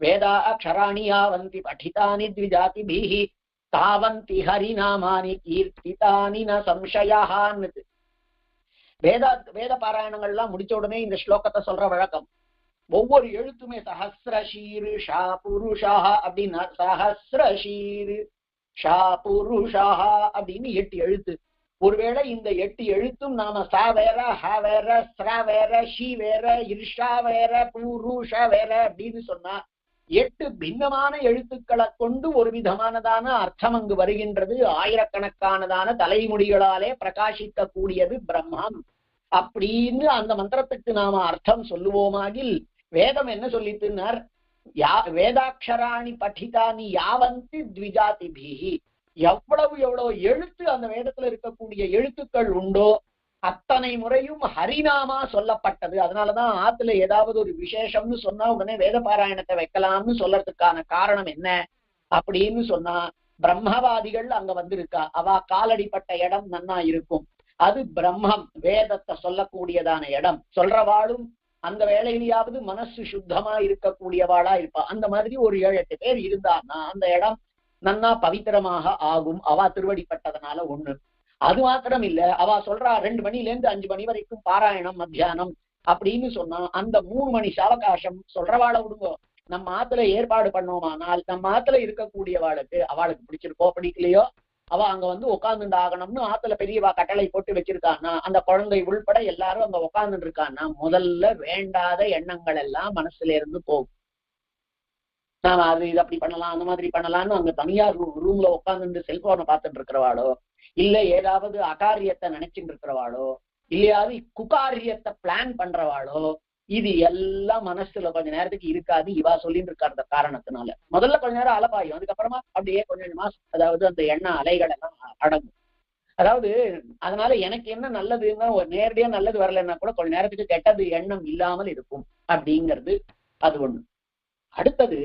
வேதா அக்ஷராணி யாவந்தி படிதானி த்விஜாதிபிஹி தாவந்தி ஹரிநாமானி கீர்த்திதானி ந சம்சயான்னு வேத வேத பாராயணங்கள்லாம் முடிச்ச உடனே இந்த ஸ்லோகத்தை சொல்ற வழக்கம். ஒவ்வொரு எழுத்துமே சஹசிர ஷீரு ஷா புருஷா அப்படின்னா சஹசிர ஷீரு ஷா புருஷா அப்படின்னு எட்டு எழுத்து. ஒருவேளை இந்த எட்டு எழுத்தும் நாம சா வேற ஹ வேற ஸ்ர வேற ஷி வேற இர்ஷா வேற புருஷ வேற அப்படின்னு சொன்னா எட்டு பின்னமான எழுத்துக்களை கொண்டு ஒரு விதமானதான அர்த்தம் அங்கு வருகின்றது. ஆயிரக்கணக்கானதான தலைமுடிகளாலே பிரகாசிக்க கூடியது பிரம்மம். அப்படின்னு அந்த மந்திரத்துக்கு நாம அர்த்தம் சொல்லுவோமாகில் வேதம் என்ன சொல்லித்துனார் யா வேதாட்சராணி படிதானி யாவந்தி த்விஜாதிபிஹி. எவ்வளவு எவ்வளவு எழுத்து அந்த வேதத்துல இருக்கக்கூடிய எழுத்துக்கள் உண்டோ அத்தனை முறையும் ஹரிநாமா சொல்லப்பட்டது. அதனாலதான் ஆத்துல ஏதாவது ஒரு விசேஷம்னு சொன்னா உடனே வேத பாராயணத்தை வைக்கலாம்னு சொல்லறதுக்கான காரணம் என்ன அப்படின்னு சொன்னா பிரம்மவாதிகள் அங்க வந்திருக்கா. அவ காலடிப்பட்ட இடம் நன்னா இருக்கும். அது பிரம்மம் வேதத்தை சொல்லக்கூடியதான இடம். சொல்றவாளும் அந்த வேலையிலேயாவது மனசு சுத்தமா இருக்கக்கூடியவாளா இருப்பா. அந்த மாதிரி ஒரு ஏழு எட்டு பேர் இருந்தான்னா அந்த இடம் நன்னா பவித்திரமாக ஆகும். அவ திருவடிப்பட்டதுனால ஒண்ணு. அது மாத்திரம் இல்ல அவ சொல்றா ரெண்டு மணில இருந்து அஞ்சு மணி வரைக்கும் பாராயணம் மத்தியானம் அப்படின்னு சொன்னா அந்த மூணு மணி சாவகாசம் சொல்றவாழ விடுங்கோ. நம்ம ஆத்துல ஏற்பாடு பண்ணோமானால் நம்ம ஆத்துல இருக்கக்கூடியவாளுக்கு அவளுக்கு பிடிச்சிருக்கோ பிடிக்கலையோ அவ அங்க வந்து உட்கார்ந்துட்டு ஆகணும்னு ஆத்துல பெரியவா கட்டளை போட்டு வச்சிருக்கான்னா அந்த குழந்தை உள்பட எல்லாரும் அங்க உட்கார்ந்துட்டு இருக்கான்னா முதல்ல வேண்டாத எண்ணங்கள் எல்லாம் மனசுல இருந்து போகும். நாம அது இது அப்படி பண்ணலாம் அந்த மாதிரி பண்ணலாம்னு அங்க தனியார் ரூம்ல உட்கார்ந்துட்டு செல்போனை பார்த்துட்டு இருக்கிறவாளோ? இல்ல ஏதாவது அகாரியத்தை நினைச்சுட்டு இருக்கிறவாளோ? இல்லையாவது குகாரியத்தை பிளான் பண்றவாளோ? இது எல்லாம் மனசுல கொஞ்ச நேரத்துக்கு இருக்காது. இவா சொல்லிட்டு இருக்காத காரணத்தினால. முதல்ல கொஞ்ச நேரம் அலப்பாயும். அதுக்கப்புறமா அப்படியே கொஞ்ச கொஞ்சமா அதாவது அந்த எண்ண அலைகள் எல்லாம் அடங்கும். அதாவது அதனால எனக்கு என்ன நல்லதுன்னா ஒரு நேரடியா நல்லது வரலைன்னா கூட கொஞ்ச நேரத்துக்கு கெட்டது எண்ணம் இல்லாமல் இருக்கும். அப்படிங்கிறது அது ஒண்ணு. அடுத்தது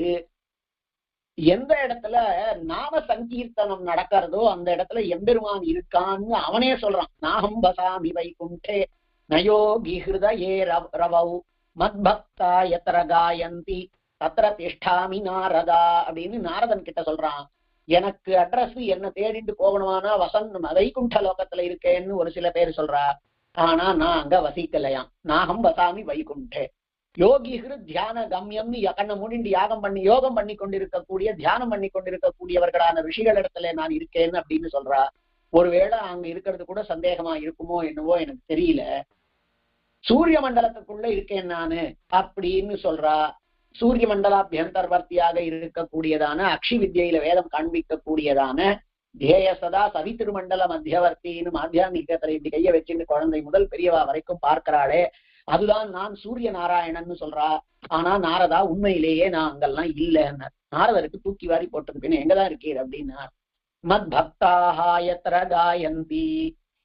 எந்த இடத்துல நாம சங்கீர்த்தனம் நடக்கிறதோ அந்த இடத்துல எம்பெருமான் இருக்கான்னு அவனே சொல்றான். நாகம் பசாமி வைகுண்டே நயோகி ஹிருதயே ரவௌ மத்பக்தா எத்திர காயந்தி தத்திர திஷ்டாமி நாரதா அப்படின்னு நாரதன் கிட்ட சொல்றான். எனக்கு அட்ரஸ் என்ன தேடிட்டு போகணுமானா வசந்த் வைகுண்ட லோகத்துல இருக்கேன்னு ஒரு சில பேர் சொல்றா. ஆனா நான் அங்க வசிக்கலையாம். நாகம் வசாமி வைகுண்டே. யோகிகிரு தியான கம்யம்னு கண்ணை மூடிண்டு யாகம் பண்ணி யோகம் பண்ணி கொண்டிருக்கக்கூடிய தியானம் பண்ணி கொண்டிருக்கக்கூடியவர்களான ரிஷிகள் இடத்துல நான் இருக்கேன்னு அப்படின்னு சொல்றா. ஒருவேளை அங்க இருக்கிறது கூட சந்தேகமா இருக்குமோ என்னவோ எனக்கு தெரியல. சூரிய மண்டலத்துக்குள்ள இருக்கேன் நானு அப்படின்னு சொல்றா. சூரிய மண்டலாபியந்தர்வர்த்தியாக இருக்கக்கூடியதான அக்ஷி வித்யில வேதம் காண்பிக்கக்கூடியதான தேய சதா சவித்திருமண்டல மத்தியவர்த்தின்னு மாத்தியாமிகத்துல இப்படி கைய வச்சுன்னு குழந்தை முதல் பெரியவா வரைக்கும் பார்க்கிறாளே. அதுதான் நான் சூரிய நாராயணன்னு சொல்றா. ஆனா நாரதா உண்மையிலேயே நான் அங்கெல்லாம் இல்லைன்னு நாரதருக்கு தூக்கி வாரி போட்டது பின்ன எங்கதான் இருக்கீர் அப்படின்னா மத் பக்தாஹாயத்ர காயந்தி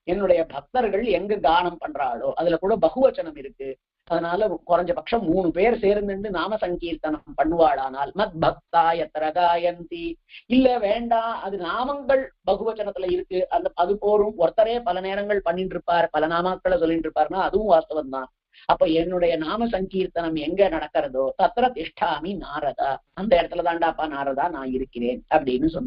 என்னுடைய பக்தர்கள் எங்க கானம் பண்றாளோ அதுல கூட பகுவச்சனம் இருக்கு. அதனால குறைஞ்ச பட்சம் மூணு பேர் சேர்ந்துட்டு நாம சங்கீர்த்தனம் பண்ணுவாளானால் மத் பக்தா எத்திர காயந்தி இல்ல வேண்டாம் அது நாமங்கள் பகுவச்சனத்துல இருக்கு. அந்த அது போரும். ஒருத்தரே பல நேரங்கள் பண்ணிட்டு இருப்பார் பல நாமாக்களை சொல்லிட்டு இருப்பாருன்னா அதுவும் வாஸ்தவம் தான் அப்ப என்னுடைய நாம சங்கீர்த்தனம் எங்க நடக்கிறதோ தத்திர திஷ்டாமி நாரதா. அந்த இடத்துல தாண்டாப்பா நாரதா நான் இருக்கிறேன் அப்படின்னு சொன்ன